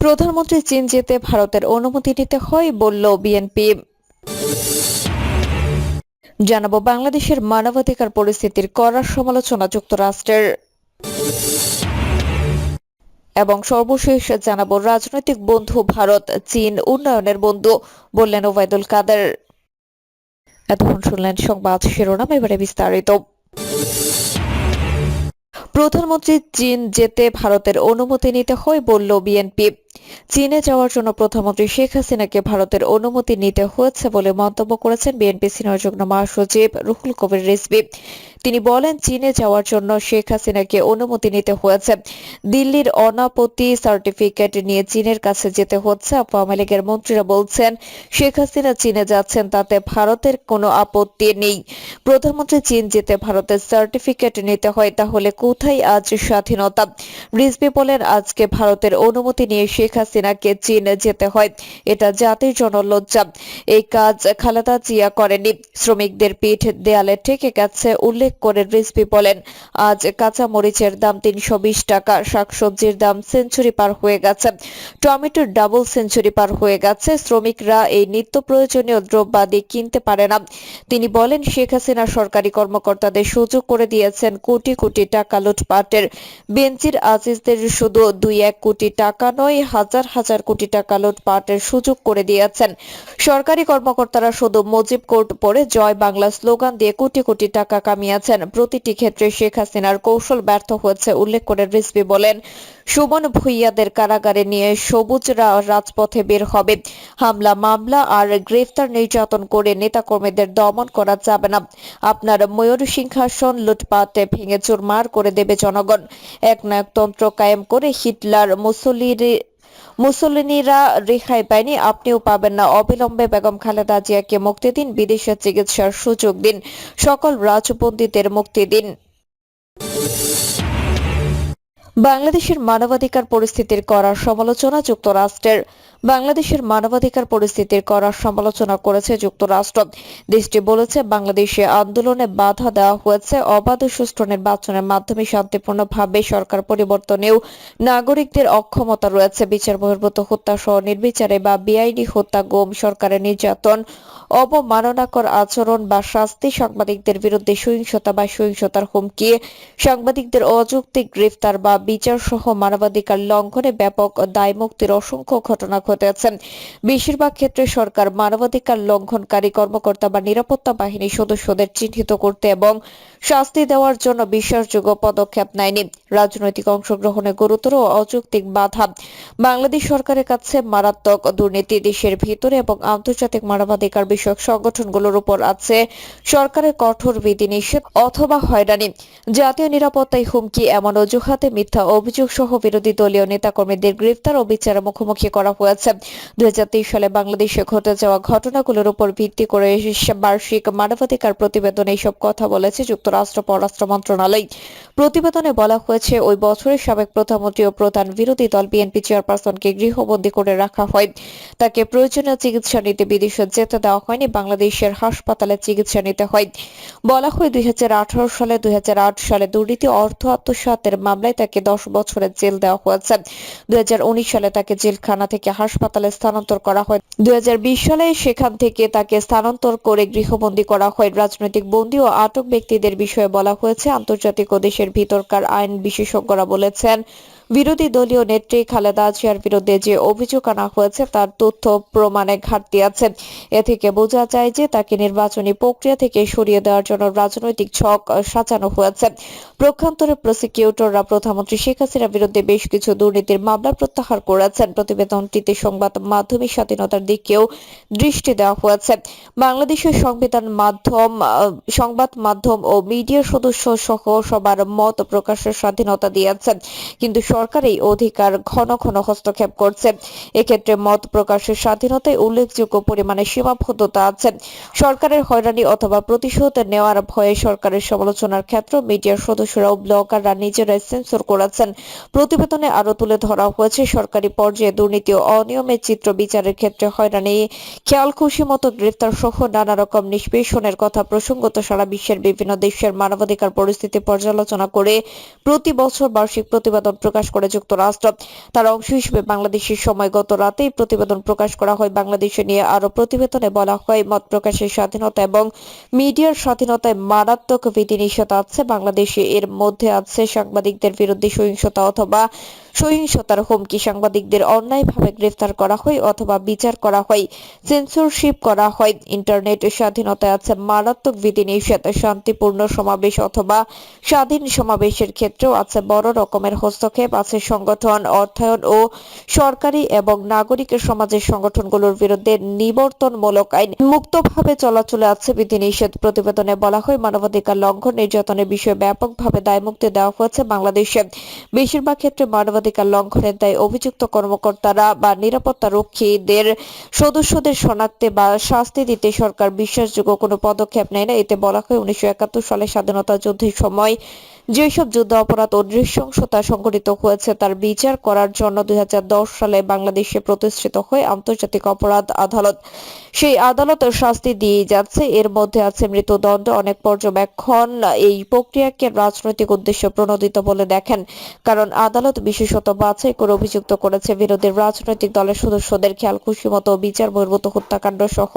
প্রধানমন্ত্রী চীন যেতে ভারতের অনুমতি নিতে হয় বলল বিএনপি। জানাব বাংলাদেশের মানবাধিকার পরিস্থিতির কড়া সমালোচনা যুক্তরাষ্ট্রের। এবং সর্বশেষ জানাব রাজনৈতিক বন্ধু ভারত, চীন উন্নয়নের বন্ধু বললেন ওবায়দুল কাদের। এতক্ষণ শুনলেন সংবাদ শিরোনাম, এবারে বিস্তারিত। প্রধানমন্ত্রী চীন যেতে ভারতের অনুমতি নিতে হয় বলল বিএনপি। চীনে যাওয়ার জন্য প্রধানমন্ত্রী শেখ হাসিনাকে ভারতের অনুমতি নিতে হয়েছে বলে মন্তব্য করেছেন বিএনপি সিনিয়র যুগ্ম মহাসচিব রুহুল কবির রিজভী। তিনি বলেন, চীনে যাওয়ার জন্য শেখ হাসিনাকে অনুমতি নিতে হয়েছে। দিল্লির অনাপত্তি সার্টিফিকেট নিয়ে চীনের কাছে যেতে হচ্ছে। আওয়ামী লীগের মন্ত্রীরা বলছেন, শেখ হাসিনা চীনে যাচ্ছেন, তাতে ভারতের কোনো আপত্তি নেই। প্রধানমন্ত্রী চীন যেতে ভারতের সার্টিফিকেট নিতে হয়, তাহলে কোথায় আজ স্বাধীনতা? রিজভি বলেন, আজকে ভারতের অনুমতি নিয়ে শেখ হাসিনাকে চীন যেতে হয়। এটা জাতির জন্য লজ্জা। এই কাজ খালেদা জিয়া করেনি শ্রমিকদের পিঠ দেয়ালে ঠেকে গেছে উল্লেখ করে রিজভি বলেন, আজ কাঁচা মরিচের দাম তিনশো বিশ টাকা, শাকসবজির দাম সেঞ্চুরি পার হয়ে গেছে। টমেটোর ডাবল সেঞ্চুরি পার হয়ে গেছে। শ্রমিকরা এই নিত্য প্রয়োজনীয় দ্রব্যাদি কিনতে পারে না। তিনি বলেন, শেখ হাসিনা সরকারি কর্মকর্তাদের সুযোগ করে দিয়েছেন কোটি কোটি টাকা লুটপাটের। বেঞ্চির আজিজদের শুধু দুই এক কোটি টাকা নয়, হাজার হাজার কোটি টাকা লুটপাটের সুযোগ করে দিয়েছেন। সরকারি কর্মকর্তারা শুধু মুজিব কোর্ট পরে জয় বাংলা স্লোগান দিয়ে কোটি কোটি টাকা কামিয়েছেন প্রতিটি ক্ষেত্রে শেখ হাসিনার কৌশল ব্যর্থ হয়েছে, উল্লেখ করে রিজভি বলেন, সুমন ভুইয়াদের কারাগারে নিয়ে সবুজরা রাজপথে বের হবে। হামলা, মামলা আর গ্রেফতার নির্যাতন করে নেতাকর্মীদের দমন করা যাবে না। আপনার ময়ূর সিংহাসন লুটপাটে ভেঙে চুরমার করে দেবে জনগণ। একনায়কতন্ত্র কায়েম করে হিটলার মুসলিরি মুসলিনীরা রেহাই পায়নি, আপনিও পাবেন না। অবিলম্বে বেগম খালেদা জিয়াকে মুক্তি দিন, বিদেশে চিকিৎসার সুযোগ দিন। সকল রাজবন্দীদের মুক্তি দিন। বাংলাদেশের মানবাধিকার পরিস্থিতির করার সমালোচনা যুক্তরাষ্ট্রের। বাংলাদেশের মানবাধিকার পরিস্থিতির করার সমালোচনা করেছে যুক্তরাষ্ট্র। দেশটি বলেছে, বাংলাদেশে আন্দোলনে বাধা দেওয়া হয়েছে। অবাধ সুষ্ঠু নির্বাচনের মাধ্যমে শান্তিপূর্ণভাবে সরকার পরিবর্তনেও নাগরিকদের অক্ষমতা রয়েছে। বিচার বহির্ভূত হত্যা সহ নির্বিচারে বা বেআইনি হত্যা গুম সরকারের নির্যাতন, অবমাননাকর আচরণ বা শাস্তি সাংবাদিকদের বিরুদ্ধে সহিংসতা বা সহিংসতার হুমকি, সাংবাদিকদের অযৌক্তিক গ্রেফতার বা বিচার সহ মানবাধিকার লঙ্ঘনে ব্যাপক দায়মুক্তির অসংখ্য ঘটনা ঘটেছে বেশিরভাগ ক্ষেত্রে সরকার মানবাধিকার লঙ্ঘনকারী কর্মকর্তা বা নিরাপত্তা বাহিনীর সদস্যদের চিহ্নিত করতে এবং শাস্তি দেওয়ার জন্য বিশ্বাসযোগ্য পদক্ষেপ নেয়নি। রাজনৈতিক অংশগ্রহণে গুরুতর অযৌক্তিক বাধা। বাংলাদেশ সরকারের কাছে মারাত্মক দুর্নীতি দেশের ভিতরে এবং আন্তর্জাতিক মানবাধিকার বিষয়ক সংগঠনগুলোর উপর আছে সরকারের কঠোর বিধিনিষেধ অথবা হয়রানি। জাতীয় নিরাপত্তায় হুমকি, এমন অজুহাতে মিথ্যা অভিযোগ সহ বিরোধী দলীয় নেতাকর্মীদের গ্রেফতার ও বিচারের মুখোমুখি করা হয়েছে। দুই হাজার তেইশ সালে বাংলাদেশে ঘটে যাওয়া ঘটনাগুলোর উপর ভিত্তি করে বার্ষিক মানবাধিকার প্রতিবেদনে এইসব কথা বলেছে যুক্তরাষ্ট্র পররাষ্ট্র মন্ত্রণালয়। প্রতিবেদনে বলা হয়েছে, ওই বছরের সাবেক প্রধানমন্ত্রী ও প্রধান বিরোধী দল বিএনপি চেয়ারপারসনকে গৃহবন্দী করে রাখা হয়। তাকে প্রয়োজনীয় চিকিৎসা নিতে বিদেশে যেতে দেওয়া হয়নি, বাংলাদেশের হাসপাতালে চিকিৎসা নিতে হয়। বলা হয়, দুই হাজার আঠারো সালে দুই হাজার আট সালে দুর্নীতি, অর্থ আত্মসাতের মামলায় তাকে দশ বছরের জেল দেওয়া হয়েছে। দুই হাজার উনিশ সালে তাকে জেলখানা থেকে হাসপাতালে স্থানান্তর করা হয়। দুই হাজার বিশ সালে সেখান থেকে তাকে স্থানান্তর করে গৃহবন্দী করা হয়। রাজনৈতিক বন্দী ও আটক ব্যক্তিদের বিষয়ে বলা হয়েছে, আন্তর্জাতিক ও দেশের ভিতরকার আইন বিশেষজ্ঞরা বলেছেন বিরোধী দলীয় নেত্রী খালেদা জিয়ার বিরুদ্ধে যে অভিযোগ আনা হয়েছে, তার তথ্য প্রমাণে ঘাটতি আছে। এ থেকে বোঝা যায় যে তাকে নির্বাচনী প্রক্রিয়া থেকে সরিয়ে দেওয়ার জন্য রাজনৈতিক ছক সাজানো হয়েছে। প্রক্ষান্তরে প্রসিকিউটররা প্রধানমন্ত্রী শেখ হাসিনার বিরুদ্ধে বেশ কিছু দুর্নীতির মামলা প্রত্যাহার করেছেন। প্রতিবেদনটিতে সংবাদ মাধ্যমের স্বাধীনতার দিকেও দৃষ্টি দেওয়া হয়েছে। বাংলাদেশের সংবিধান মাধ্যম সংবাদ মাধ্যম ও মিডিয়ার সদস্য সহ সবার মত প্রকাশের স্বাধীনতা দিয়েছেন। কিন্তু সরকার এই অধিকার ঘন ঘন হস্তক্ষেপ করছে এক্ষেত্রে মত প্রকাশের স্বাধীনতায় উল্লেখযোগ্য পরিমাণে সীমাবদ্ধতা আছে। সরকারের হয়রানি অথবা প্রতিশোধ নেওয়ার ভয়ে সরকারের সমালোচনার ক্ষেত্র মিডিয়ার সদস্যরা ও ব্লগাররা নিজেরাই সেন্সর করেছেন প্রতিবেদনে আরও তুলে ধরা হয়েছে, সরকারি পর্যায়ে দুর্নীতি ও অনিয়মের চিত্র বিচারের ক্ষেত্রে হয়রানি খেয়াল খুশি মতো গ্রেফতার সহ নানা রকম নিষ্পেষণের কথা প্রসঙ্গত সারা বিশ্বের বিভিন্ন দেশের মানবাধিকার পরিস্থিতি পর্যালোচনা করে প্রতি বছর বার্ষিক প্রতিবেদন প্রকাশ প্রকাশ করে যুক্তরাষ্ট্র। তার অংশ হিসেবে বাংলাদেশের সময় গত রাতেই প্রতিবেদন প্রকাশ করা হয়। বাংলাদেশে নিয়ে আরও প্রতিবেদনে বলা হয়, মত প্রকাশের স্বাধীনতা এবং মিডিয়ার স্বাধীনতায় মারাত্মক বিধিনিষেধ আছে। বাংলাদেশে এর মধ্যে আছে সাংবাদিকদের বিরুদ্ধে সহিংসতা অথবা সহিংসতার হুমকি সাংবাদিকদের অন্যায়ভাবে গ্রেফতার করা হয় অথবা বিচার করা হয় সেন্সরশিপ করা হয়। ইন্টারনেট স্বাধীনতায় আছে মারাত্মক বিধিনিষেধ, শান্তিপূর্ণ সমাবেশ অথবা স্বাধীন সমাবেশের ক্ষেত্রেও আছে বড় রকমের হস্তক্ষেপ আছে সংগঠন, অর্থায়ন ও সরকারি এবং নাগরিক সমাজের সংগঠনগুলোর বিরুদ্ধে নিবর্তনমূলক আইন। মুক্তভাবে চলাচলে আছে বিধিনিষেধ প্রতিবেদনে বলা হয়, মানবাধিকার লঙ্ঘন, নির্যাতনের বিষয়ে ব্যাপকভাবে দায়মুক্তি দেওয়া হয়েছে বাংলাদেশে। বেশিরভাগ ক্ষেত্রে মানবাধিকার লঙ্ঘনের দায় অভিযুক্ত কর্মকর্তারা বা নিরাপত্তা রক্ষীদের সদস্যদের শনাক্তে বা শাস্তি দিতে সরকার বিশ্বাসযোগ্য কোনো পদক্ষেপ নেয় না। এতে বলা হয়, উনিশশো একাত্তর সালে স্বাধীনতা যুদ্ধের সময় যেসব যুদ্ধ অপরাধ ও নৃশংসতা সংঘটিত হয়েছে, তার বিচার করার জন্য দুই হাজার দশ সালে বাংলাদেশে প্রতিষ্ঠিত হয় আন্তর্জাতিক অপরাধ আদালত। সেই আদালত শাস্তি দিয়ে যাচ্ছে। এর মধ্যে আছে মৃত্যুদণ্ড, অনেক পর্যবেক্ষণ। এই প্রক্রিয়াকে রাজনৈতিক উদ্দেশ্য প্রণোদিত বলে দেখেন। কারণ আদালত বিশেষত বাছাই করে অভিযুক্ত করেছে বিরোধী রাজনৈতিক দলের সদস্যদের খেয়াল, খুশি মতো বিচার, বহির্ভূত হত্যাকাণ্ড সহ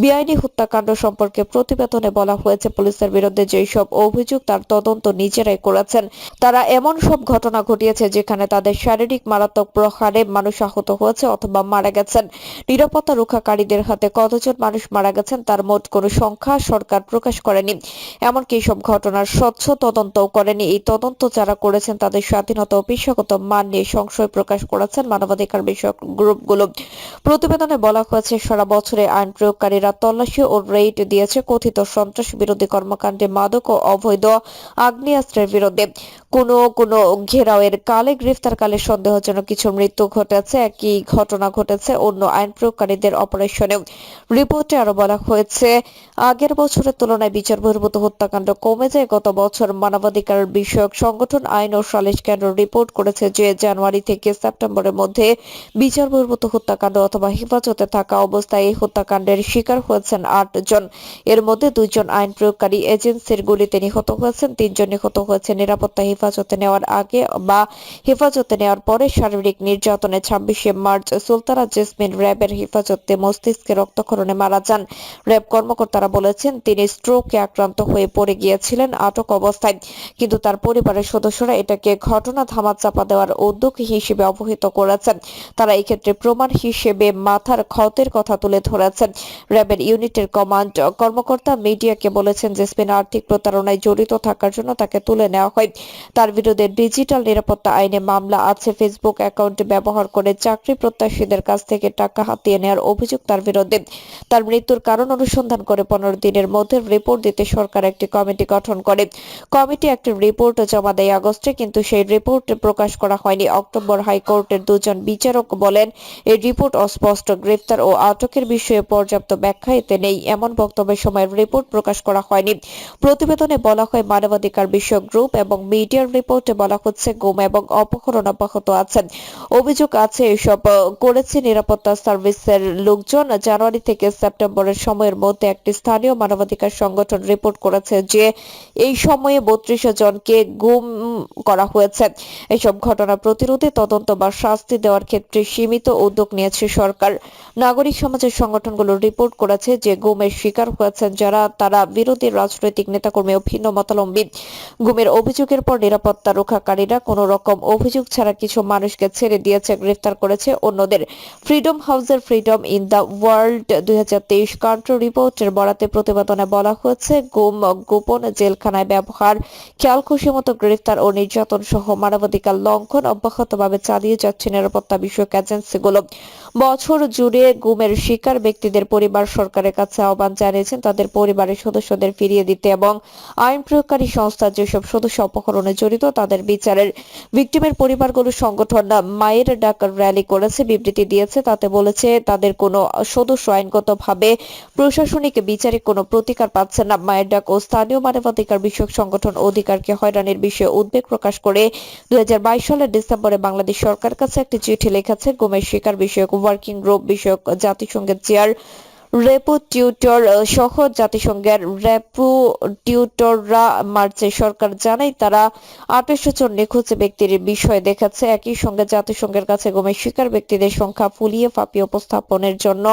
বেআইনি হত্যাকাণ্ড সম্পর্কে প্রতিবেদনে বলা হয়েছে, পুলিশের বিরুদ্ধে যেসব অভিযোগ তার তদন্ত নিজেরাই করেছেন। তারা এমন সব ঘটনা ঘটিয়েছে যেখানে তাদের শারীরিক মারাত্মক প্রহারে মানুষ আহত হয়েছে অথবা মারা গেছেন। নিরাপত্তা রক্ষাকারীদের হাতে কতজন মানুষ মারা গেছেন তার মোট কোনো সংখ্যা সরকার প্রকাশ করেনি। এমনকি সব ঘটনার স্বচ্ছ তদন্তও করেনি। এই তদন্ত যারা করেছেন তাদের স্বাধীনতা ও পেশাগত মান নিয়ে সংশয় প্রকাশ করেছেন মানবাধিকার বিষয়ক গ্রুপগুলো। প্রতিবেদনে বলা হয়েছে, সারা বছরে আইন প্রয়োগকারীরা তল্লাশি ও রেইড দিয়েছে কথিত সন্ত্রাস বিরোধী কর্মকাণ্ডে মাদক ও অবৈধ আগ্নেয়াস্ত্রের বিরুদ্ধে। কোনো কোনো ঘেরাওয়ের কালে গ্রেফতারকালে সন্দেহজনক কিছু মৃত্যু ঘটেছে, একই ঘটনা ঘটেছে অন্য আইন প্রয়োগকারীদের অপারেশনেও। রিপোর্টে আরও বলা হয়েছে, আগের বছরের তুলনায় বিচার বহির্ভূত হত্যাকাণ্ড কমে যায়। গত বছর মানবাধিকার বিষয়ক সংগঠন আইন ও সালিশ কেন্দ্র রিপোর্ট করেছে যে জানুয়ারি থেকে সেপ্টেম্বরের মধ্যে বিচার বহির্ভূত হত্যাকাণ্ড অথবা হেফাজতে থাকা অবস্থায় এই হত্যাকাণ্ডের শিকার হয়েছেন আট জন। এর মধ্যে দুইজন আইন প্রয়োগকারী এজেন্সির গুলিতে নিহত হয়েছেন, তিনজন নিহত হয়েছে নিরাপত্তা হেফাজতে নেওয়ার আগে বা হেফাজতে নেওয়ার পরে শারীরিক নির্যাতনে ছাব্বিশে মার্চ সুলতানা জেসমিন র্যাবের হেফাজতে মস্তিষ্কে রক্তক্ষরণে মারা যান। র্যাব কর্মকর্তারা বলেছেন, তিনি স্ট্রোকে আক্রান্ত হয়ে পড়ে গিয়েছিলেন আটক অবস্থায়। কিন্তু তার পরিবারের সদস্যরা এটাকে ঘটনা ধামাচাপা দেওয়ার উদ্যোগ হিসেবে অবহিত করেছেন। তারা এই ক্ষেত্রে প্রমাণ হিসেবে মাথার ক্ষতের কথা তুলে ধরেছেন। র্যাবের ইউনিটের কমান্ড কর্মকর্তা মিডিয়াকে বলেছেন জেসমিন আর্থিক প্রতারণায় জড়িত থাকার জন্য তাকে তুলে নেওয়া হয়। তার বিরুদ্ধে ডিজিটাল নিরাপত্তা আইনে মামলা আছে। ফেসবুক অ্যাকাউন্ট ব্যবহার করে চাকরি প্রত্যাশীদের কাছ থেকে টাকা হাতিয়ে নেওয়ার অভিযোগ তার বিরুদ্ধে। তার মৃত্যুর কারণ অনুসন্ধান করে পনেরো দিনের মধ্যে রিপোর্ট দিতে সরকার একটি কমিটি গঠন করে। কমিটি একটি রিপোর্ট জমা দেয় আগস্টে, কিন্তু সেই রিপোর্ট প্রকাশ করা হয়নি। অক্টোবর হাইকোর্টের দুজন বিচারক বলেন, এই রিপোর্ট অস্পষ্ট গ্রেফতার ও আটকের বিষয়ে পর্যাপ্ত ব্যাখ্যা এতে নেই। এমন বক্তব্যের সময় রিপোর্ট প্রকাশ করা হয়নি। প্রতিবেদনে বলা হয়, মানবাধিকার বিষয়ক গ্রুপ এবং মিডিয়ার রিপোর্টে বলা হচ্ছে, গুম এবং অপহরণ অব্যাহত আছে অভিযোগ আছে, এসব করেছে নিরাপত্তা সার্ভিসের লোকজন জানুয়ারি থেকে সেপ্টেম্বরের সময়ের মধ্যে একটি স্থানীয় মানবাধিকার সংগঠন রিপোর্ট করেছে যে এই সময়ে বত্রিশ জনকে গুম করা হয়েছে। এসব ঘটনা প্রতিরোধে তদন্ত বা শাস্তি দেওয়ার ক্ষেত্রে সীমিত উদ্যোগ নিয়েছে সরকার। নাগরিক সমাজের সংগঠনগুলো রিপোর্ট করেছে যে গুমের শিকার হয়েছেন যারা, তারা বিরোধী রাজনৈতিক নেতাকর্মী ও ভিন্ন মতালম্বী। গুমের অভিযোগের পর নিরাপত্তা রক্ষাকারীরা কোনো রকম অভিযোগ ছাড়া কিছু মানুষকে ছেড়ে দিয়েছে, গ্রেফতার করেছে অন্যদের। ফ্রিডম হাউসের ফ্রিডম ইন দ্য ওয়ার্ল্ড দুই কান্ট্রি রিপোর্টের বরাতে প্রতিবেদনে বলা হয়েছে, গুম, গোপন জেলখানায় ব্যবহার খেয়াল খুশি মতো গ্রেফতার ও নির্যাতন সহ মানবাধিকার লঙ্ঘন অব্যাহতভাবে চালিয়ে যাচ্ছে নিরাপত্তা বিষয়ক এজেন্সিগুলো। বছর জুড়ে গুমের শিকার ব্যক্তিদের পরিবার সরকারের কাছে আহ্বান জানিয়েছেন তাদের পরিবারের সদস্যদের ফিরিয়ে দিতে এবং আইন প্রয়োগকারী সংস্থার যেসব সদস্য অপহরণে জড়িত তাদের বিচারের ভিকটিমের পরিবারগুলো সংগঠন মায়ের ডাক র্যালি করেছে, বিবৃতি দিয়েছে, তাতে বলেছে তাদের কোনো সদস্য আইনগতভাবে প্রশাসনিক বিচারে কোনো প্রতিকার পাচ্ছে না। মায়ের ডাক ও স্থানীয় মানবাধিকার বিষয়ক সংগঠন অধিকারকে হয়রানির বিষয়ে উদ্বেগ প্রকাশ করে দুই হাজার বাইশ সালের ডিসেম্বরে বাংলাদেশ সরকার কাছে একটি চিঠি লেখাছে। গুমের শিকার বিষয়ক, ওয়ার্কিং গ্রুপ বিষয়ক জাতিসংঘের চেয়ার রেপুটিউটর সহ জাতিসংঘের রেপুটিউটররা মার্চে সরকার জানায় তারা আঠাশশো জন নিখোঁজ ব্যক্তির বিষয় দেখাচ্ছে একই সঙ্গে জাতিসংঘের কাছে গুমের শিকার ব্যক্তিদের সংখ্যা ফুলিয়ে ফাঁপিয়ে উপস্থাপনের জন্য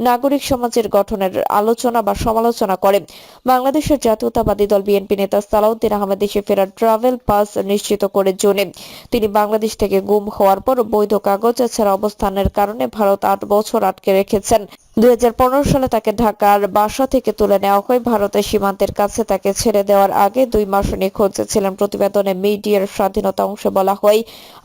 নাগরিক সমাজের গঠনের আলোচনা বা সমালোচনা করে। বাংলাদেশের জাতীয়তাবাদী দল বিএনপি নেতা সালাউদ্দিন আহমেদ দেশে ফেরার ট্রাভেল পাস নিশ্চিত করে জোনে তিনি বাংলাদেশ থেকে গুম হওয়ার পর বৈধ কাগজ ছাড়া অবস্থানের কারণে ভারত আট বছর আটকে রেখেছেন। দুই হাজার পনেরো সালে তাকে ঢাকার বাসা থেকে তুলে নেওয়া হয়। ভারতের সীমান্তের কাছে তাকে ছেড়ে দেওয়ার আগে দুই মাস নিখোঁজ ছিলেন প্রতিবেদনে মিডিয়ার স্বাধীনতা অংশে বলা হয়,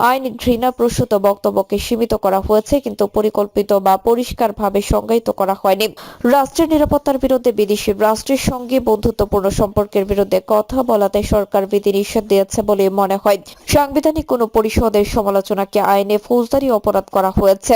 আইন ঘৃণা প্রসূত বক্তব্যকে সীমিত করা হয়েছে, কিন্তু পরিকল্পিত বা পরিষ্কারভাবে সংজ্ঞায়িত করা হয়নি। রাষ্ট্রের নিরাপত্তার বিরুদ্ধে বিদেশি রাষ্ট্রের সঙ্গে বন্ধুত্বপূর্ণ সম্পর্কের বিরুদ্ধে কথা বলাতে সরকার বিধি নিষেধ দিয়েছে বলে মনে হয়। সাংবিধানিক কোনো পরিষদের সমালোচনাকে আইনে ফৌজদারি অপরাধ করা হয়েছে।